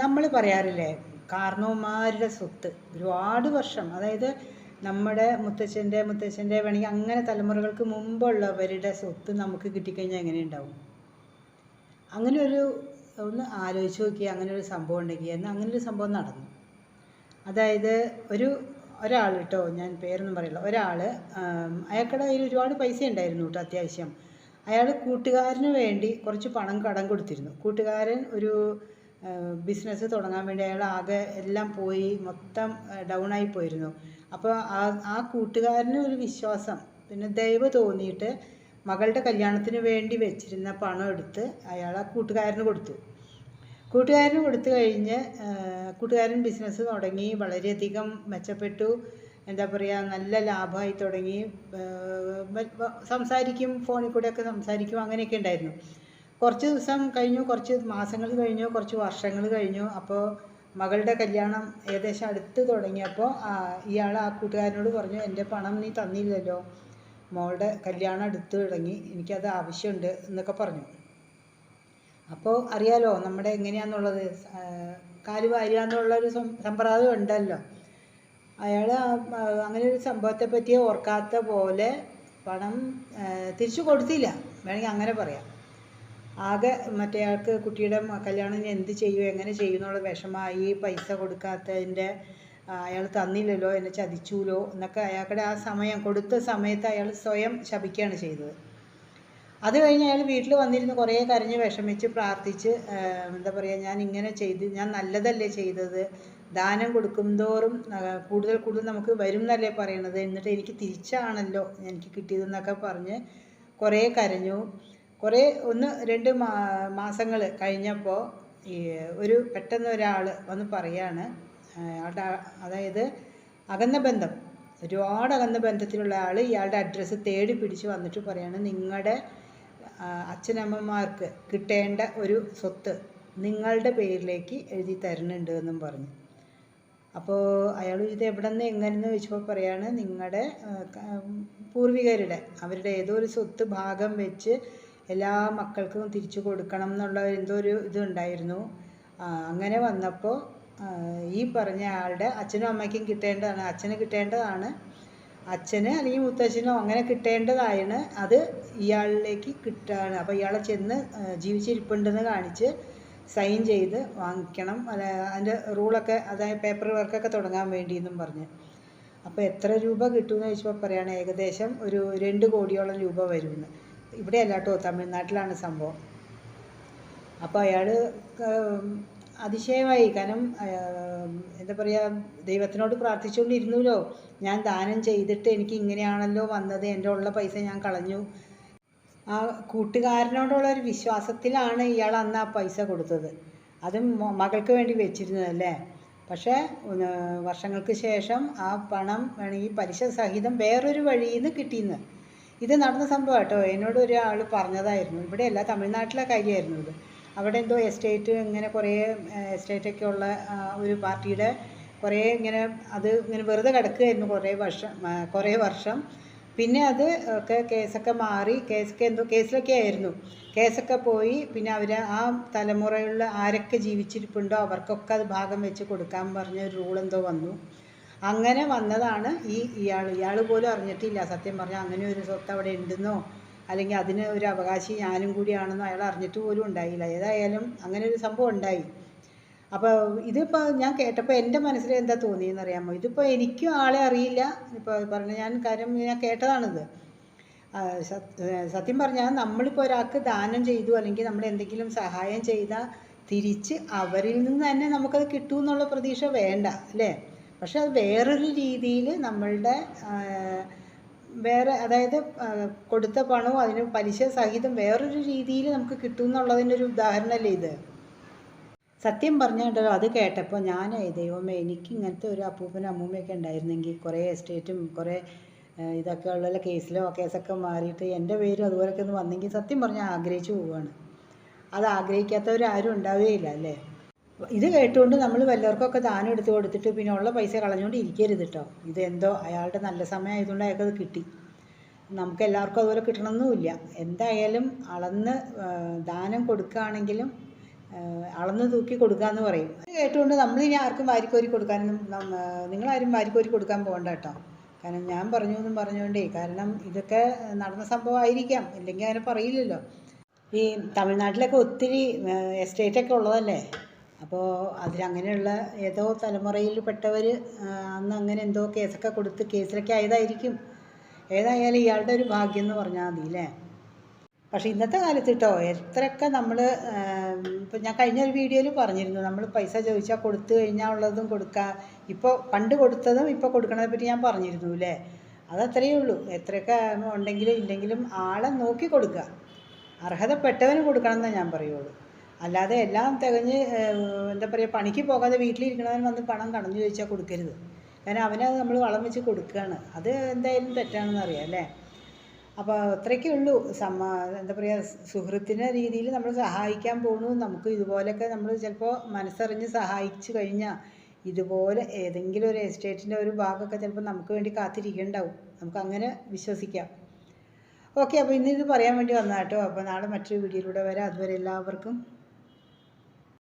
നമ്മൾ പറയാറില്ലേ കാർണവന്മാരുടെ സ്വത്ത്. ഒരുപാട് വർഷം അതായത് നമ്മുടെ മുത്തച്ഛന്റെ മുത്തച്ഛന്റെ വേണമെങ്കിൽ അങ്ങനെ തലമുറകൾക്ക് മുമ്പുള്ളവരുടെ സ്വത്ത് നമുക്ക് കിട്ടിക്കഴിഞ്ഞാൽ എങ്ങനെ ഉണ്ടാവും അങ്ങനെ ഒരു ഒന്ന് ആലോചിച്ച് നോക്കി അങ്ങനെ ഒരു സംഭവം ഉണ്ടെങ്കിൽ എന്നാൽ അങ്ങനെ ഒരു സംഭവം നടന്നു. അതായത് ഒരു ഒരാൾ കേട്ടോ ഞാൻ പേരൊന്നും പറയില്ല ഒരാൾ അയാൾക്കടെ കയ്യിൽ ഒരുപാട് പൈസ ഉണ്ടായിരുന്നു കേട്ടോ അത്യാവശ്യം. അയാൾ കൂട്ടുകാരന് വേണ്ടി കുറച്ച് പണം കടം കൊടുത്തിരുന്നു. കൂട്ടുകാരൻ ഒരു ബിസിനസ് തുടങ്ങാൻ വേണ്ടി അയാൾ ആകെ എല്ലാം പോയി മൊത്തം ഡൗൺ ആയി പോയിരുന്നു. അപ്പോൾ ആ ആ കൂട്ടുകാരന് ഒരു വിശ്വാസം പിന്നെ ദയവ് തോന്നിയിട്ട് മകളുടെ കല്യാണത്തിന് വേണ്ടി വെച്ചിരുന്ന പണം എടുത്ത് അയാൾ ആ കൂട്ടുകാരന് കൊടുത്തു. കൂട്ടുകാരന് കൊടുത്തു കഴിഞ്ഞ് കൂട്ടുകാരൻ ബിസിനസ് തുടങ്ങി വളരെയധികം മെച്ചപ്പെട്ടു. എന്താ പറയുക നല്ല ലാഭമായി തുടങ്ങി. സംസാരിക്കും ഫോണിൽ കൂടെയൊക്കെ സംസാരിക്കും അങ്ങനെയൊക്കെ ഉണ്ടായിരുന്നു. കുറച്ച് ദിവസം കഴിഞ്ഞു കുറച്ച് മാസങ്ങൾ കഴിഞ്ഞു കുറച്ച് വർഷങ്ങൾ കഴിഞ്ഞു. അപ്പോൾ മകളുടെ കല്യാണം ഏകദേശം അടുത്ത് തുടങ്ങിയപ്പോൾ ഇയാൾ ആ കൂട്ടുകാരനോട് പറഞ്ഞു എന്റെ പണം നീ തന്നില്ലല്ലോ. മോളുടെ കല്യാണം അടുത്ത് തുടങ്ങി. എനിക്കത് ആവശ്യമുണ്ട് എന്നൊക്കെ പറഞ്ഞു. അപ്പോൾ അറിയാലോ നമ്മുടെ എങ്ങനെയാണെന്നുള്ളത് കാൽ വാരുക എന്നുള്ളൊരു സം- സമ്പ്രദായം ഉണ്ടല്ലോ. അയാൾ അങ്ങനെ ഒരു സംഭവത്തെ പറ്റി ഓർക്കാത്ത പോലെ പണം തിരിച്ചു കൊടുത്തില്ല. വേണമെങ്കിൽ അങ്ങനെ പറയാം. ആകെ മറ്റേ ആൾക്ക് കുട്ടിയുടെ കല്യാണം എന്ത് ചെയ്യും എങ്ങനെ ചെയ്യും എന്നുള്ള വിഷമായി പൈസ കൊടുക്കാത്തതിന്റെ അയാൾ തന്നില്ലല്ലോ എന്നെ ചതിച്ചൂലോ എന്നൊക്കെ അയാളുടെ ആ സമയം കൊടുത്ത സമയത്ത് അയാൾ സ്വയം ശപിക്കുകയാണ് ചെയ്തത്. അത് കഴിഞ്ഞ് അയാൾ വീട്ടിൽ വന്നിരുന്ന് കുറേ കരഞ്ഞ് വിഷമിച്ച് പ്രാർത്ഥിച്ച് എന്താ പറയുക ഞാൻ ഇങ്ങനെ ചെയ്ത് ഞാൻ നല്ലതല്ലേ ചെയ്തത് ദാനം കൊടുക്കും തോറും കൂടുതൽ കൂടുതൽ നമുക്ക് വരും എന്നല്ലേ പറയണത് എന്നിട്ട് എനിക്ക് തിരിച്ചാണല്ലോ എനിക്ക് കിട്ടിയതെന്നൊക്കെ പറഞ്ഞ് കുറേ കരഞ്ഞു. കുറേ ഒന്ന് രണ്ട് മാസങ്ങൾ കഴിഞ്ഞപ്പോൾ ഈ ഒരു പെട്ടെന്ന് ഒരാൾ വന്ന് പറയാണ് അയാളുടെ അതായത് അകന്ന ബന്ധം ഒരുപാട് അകന്ന ബന്ധത്തിലുള്ള ആൾ ഇയാളുടെ അഡ്രസ്സ് തേടി പിടിച്ച് വന്നിട്ട് പറയാണ് നിങ്ങളുടെ അച്ഛനമ്മമാർക്ക് കിട്ടേണ്ട ഒരു സ്വത്ത് നിങ്ങളുടെ പേരിലേക്ക് എഴുതി തരുന്നുണ്ട് എന്നും പറഞ്ഞു. അപ്പോൾ അയാൾ ഇത് എവിടെ നിന്ന് എങ്ങനെയെന്ന് ചോദിച്ചപ്പോൾ പറയാണ് നിങ്ങളുടെ പൂർവികരുടെ അവരുടെ ഏതോ ഒരു സ്വത്ത് ഭാഗം വെച്ച് എല്ലാ മക്കൾക്കും തിരിച്ചു കൊടുക്കണം എന്നുള്ള എന്തോ ഒരു ഇതുണ്ടായിരുന്നു. അങ്ങനെ വന്നപ്പോൾ ഈ പറഞ്ഞ ആളുടെ അച്ഛനും അമ്മയ്ക്കും കിട്ടേണ്ടതാണ് അച്ഛന് കിട്ടേണ്ടതാണ്. അച്ഛന് അല്ലെങ്കിൽ മുത്തച്ഛനോ അങ്ങനെ കിട്ടേണ്ടതായാണ്. അത് ഇയാളിലേക്ക് കിട്ടാണ്. അപ്പോൾ ഇയാളെ ചെന്ന് ജീവിച്ചിരിപ്പുണ്ടെന്ന് കാണിച്ച് സൈൻ ചെയ്ത് വാങ്ങിക്കണം. അല്ല അതിന്റെ റൂളൊക്കെ അതായത് പേപ്പർ വർക്കൊക്കെ തുടങ്ങാൻ വേണ്ടി എന്നും പറഞ്ഞ്. അപ്പോൾ എത്ര രൂപ കിട്ടുമെന്ന് ചോദിച്ചപ്പോൾ പറയുകയാണ് ഏകദേശം ഒരു രണ്ട് കോടിയോളം രൂപ വരുമെന്ന്. ഇവിടെയല്ല കേട്ടോ തമിഴ്നാട്ടിലാണ് സംഭവം. അപ്പോൾ അയാൾ അതിശയമായി. കാരണം എന്താ പറയുക ദൈവത്തിനോട് പ്രാർത്ഥിച്ചുകൊണ്ടിരുന്നല്ലോ ഞാൻ ദാനം ചെയ്തിട്ട് എനിക്ക് ഇങ്ങനെയാണല്ലോ വന്നത് എന്റെ ഉള്ള പൈസ ഞാൻ കളഞ്ഞു. ആ കൂട്ടുകാരനോടുള്ള ഒരു വിശ്വാസത്തിലാണ് ഇയാൾ അന്ന് ആ പൈസ കൊടുത്തത്. അതും മകൾക്ക് വേണ്ടി വെച്ചിരുന്നതല്ലേ? പക്ഷേ വർഷങ്ങൾക്ക് ശേഷം ആ പണം വേണമെങ്കിൽ പലിശ സഹിതം വേറൊരു വഴിയിൽ നിന്ന് കിട്ടിയെന്ന് ഇത് നടന്ന സംഭവം കേട്ടോ. എന്നോട് ഒരാൾ പറഞ്ഞതായിരുന്നു. ഇവിടെയല്ല തമിഴ്നാട്ടിലെ കാര്യമായിരുന്നു ഇത്. അവിടെ എന്തോ എസ്റ്റേറ്റ് ഇങ്ങനെ കുറേ എസ്റ്റേറ്റൊക്കെ ഉള്ള ഒരു പാർട്ടിയുടെ കുറേ ഇങ്ങനെ അത് ഇങ്ങനെ വെറുതെ കിടക്കുകയായിരുന്നു കുറേ വർഷം കുറേ വർഷം. പിന്നെ അത് ഒക്കെ കേസൊക്കെ മാറി കേസൊക്കെ എന്തോ കേസിലൊക്കെ ആയിരുന്നു. കേസൊക്കെ പോയി പിന്നെ അവർ ആ തലമുറയുള്ള ആരൊക്കെ ജീവിച്ചിരിപ്പുണ്ടോ അവർക്കൊക്കെ അത് ഭാഗം വെച്ച് കൊടുക്കാൻ പറഞ്ഞ ഒരു റൂൾ എന്തോ വന്നു. അങ്ങനെ വന്നതാണ് ഈ ഇയാൾ ഇയാൾ പോലും അറിഞ്ഞിട്ടില്ല. സത്യം പറഞ്ഞാൽ അങ്ങനെ ഒരു സ്വത്ത് അവിടെ ഉണ്ടെന്നോ അല്ലെങ്കിൽ അതിന് ഒരു അവകാശി ഞാനും കൂടിയാണെന്നോ അയാൾ അറിഞ്ഞിട്ട് പോലും ഉണ്ടായില്ല. ഏതായാലും അങ്ങനെ ഒരു സംഭവം ഉണ്ടായി. അപ്പോൾ ഇതിപ്പോൾ ഞാൻ കേട്ടപ്പോൾ എന്റെ മനസ്സിൽ എന്താ തോന്നിയെന്ന് അറിയാമോ? ഇതിപ്പോൾ എനിക്കും ആളെ അറിയില്ല. ഇപ്പോൾ പറഞ്ഞ ഞാൻ കാര്യം ഞാൻ കേട്ടതാണിത്. സത്യം പറഞ്ഞാൽ നമ്മളിപ്പോൾ ഒരാൾക്ക് ദാനം ചെയ്തു അല്ലെങ്കിൽ നമ്മൾ എന്തെങ്കിലും സഹായം ചെയ്താൽ തിരിച്ച് അവരിൽ നിന്ന് തന്നെ നമുക്കത് കിട്ടുമെന്നുള്ള പ്രതീക്ഷ വേണ്ട അല്ലേ? പക്ഷെ അത് വേറൊരു രീതിയിൽ നമ്മളുടെ വേറെ അതായത് കൊടുത്ത പണവും അതിന് പലിശ സഹിതം വേറൊരു രീതിയിൽ നമുക്ക് കിട്ടും എന്നുള്ളതിന്റെ ഒരു ഉദാഹരണമല്ലേ ഇത്? സത്യം പറഞ്ഞിട്ടുണ്ടല്ലോ അത് കേട്ടപ്പോൾ ഞാൻ ദൈവമേ എനിക്ക് ഇങ്ങനത്തെ ഒരു അപ്പൂപ്പനും അമ്മൂമ്മയൊക്കെ ഉണ്ടായിരുന്നെങ്കിൽ കുറേ എസ്റ്റേറ്റും കുറേ ഇതൊക്കെ ഉള്ള കേസിലോ കേസൊക്കെ മാറിയിട്ട് എന്റെ പേരും അതുപോലൊക്കെ ഒന്ന് വന്നെങ്കിൽ സത്യം പറഞ്ഞാൽ ആഗ്രഹിച്ചു പോവുകയാണ് അത് ആഗ്രഹിക്കാത്തവരാരും ഉണ്ടാവുകയില്ല അല്ലേ? ഇത് കേട്ടുകൊണ്ട് നമ്മൾ വല്ലവർക്കൊക്കെ ദാനം എടുത്ത് കൊടുത്തിട്ട് പിന്നെ ഉള്ള പൈസ കളഞ്ഞുകൊണ്ട് ഇരിക്കരുത് കേട്ടോ ഇതെന്തോ അയാളുടെ നല്ല സമയം ആയതുകൊണ്ട് അയാൾക്കത് കിട്ടി. നമുക്ക് എല്ലാവർക്കും അതുപോലെ കിട്ടണമെന്നുമില്ല എന്തായാലും അളന്ന് ദാനം കൊടുക്കുകയാണെങ്കിലും അളന്ന് തൂക്കി കൊടുക്കാമെന്ന് പറയും. അത് കേട്ടുകൊണ്ട് നമ്മളിനി ആർക്കും വാരിക്കോരി കൊടുക്കാനൊന്നും നിങ്ങളാരും വാരിക്കോരി കൊടുക്കാൻ പോകണ്ട കേട്ടോ കാരണം ഞാൻ പറഞ്ഞു എന്നും പറഞ്ഞുകൊണ്ടേ കാരണം ഇതൊക്കെ നടന്ന സംഭവമായിരിക്കാം. ഇല്ലെങ്കിൽ അങ്ങനെ പറയില്ലല്ലോ. ഈ തമിഴ്നാട്ടിലൊക്കെ ഒത്തിരി എസ്റ്റേറ്റൊക്കെ ഉള്ളതല്ലേ? അപ്പോൾ അതിലങ്ങനെയുള്ള ഏതോ തലമുറയിൽപ്പെട്ടവർ അന്ന് അങ്ങനെ എന്തോ കേസൊക്കെ കൊടുത്ത് കേസിലൊക്കെ ആയതായിരിക്കും. ഏതായാലും ഇയാളുടെ ഒരു ഭാഗ്യം എന്ന് പറഞ്ഞാൽ മതി അല്ലേ പക്ഷേ ഇന്നത്തെ കാലത്ത് കേട്ടോ എത്രയൊക്കെ നമ്മൾ ഇപ്പം ഞാൻ കഴിഞ്ഞ ഒരു വീഡിയോയിൽ പറഞ്ഞിരുന്നു നമ്മൾ പൈസ ചോദിച്ചാൽ കൊടുത്തു കഴിഞ്ഞാൽ ഉള്ളതും കൊടുക്കുക ഇപ്പോൾ പണ്ട് കൊടുത്തതും ഇപ്പോൾ കൊടുക്കണതിനെ പറ്റി ഞാൻ പറഞ്ഞിരുന്നു അല്ലേ അതത്രയേ ഉള്ളൂ. എത്രയൊക്കെ ഉണ്ടെങ്കിലും ഇല്ലെങ്കിലും ആളെ നോക്കി കൊടുക്കുക അർഹതപ്പെട്ടവന് കൊടുക്കണം എന്നേ ഞാൻ പറയുള്ളൂ. അല്ലാതെ എല്ലാം തികഞ്ഞ് എന്താ പറയുക പണിക്ക് പോകാതെ വീട്ടിലിരിക്കണവൻ വന്ന് പണം കടഞ്ഞു ചോദിച്ചാൽ കൊടുക്കരുത്. കാരണം അവനത് നമ്മൾ വളം വെച്ച് കൊടുക്കുകയാണ് അത് എന്തായാലും തെറ്റാണെന്ന് അറിയാം അല്ലേ? അപ്പോൾ അത്രയ്ക്കേ ഉള്ളൂ. സമ്മ എന്താ പറയുക സുഹൃത്തിന്റെ രീതിയിൽ നമ്മൾ സഹായിക്കാൻ പോകണു നമുക്ക് ഇതുപോലെയൊക്കെ നമ്മൾ ചിലപ്പോൾ മനസ്സറിഞ്ഞ് സഹായിച്ചു കഴിഞ്ഞാൽ ഇതുപോലെ ഏതെങ്കിലും ഒരു എസ്റ്റേറ്റിന്റെ ഒരു ഭാഗമൊക്കെ ചിലപ്പോൾ നമുക്ക് വേണ്ടി കാത്തിരിക്കുന്നുണ്ടാവും നമുക്ക് അങ്ങനെ വിശ്വസിക്കാം. ഓക്കെ അപ്പോൾ ഇന്ന് ഇത് പറയാൻ വേണ്ടി വന്നാട്ടോ അപ്പോൾ നാളെ മറ്റൊരു വീഡിയോയിലൂടെ വരാം. അതുവരെ എല്ലാവർക്കും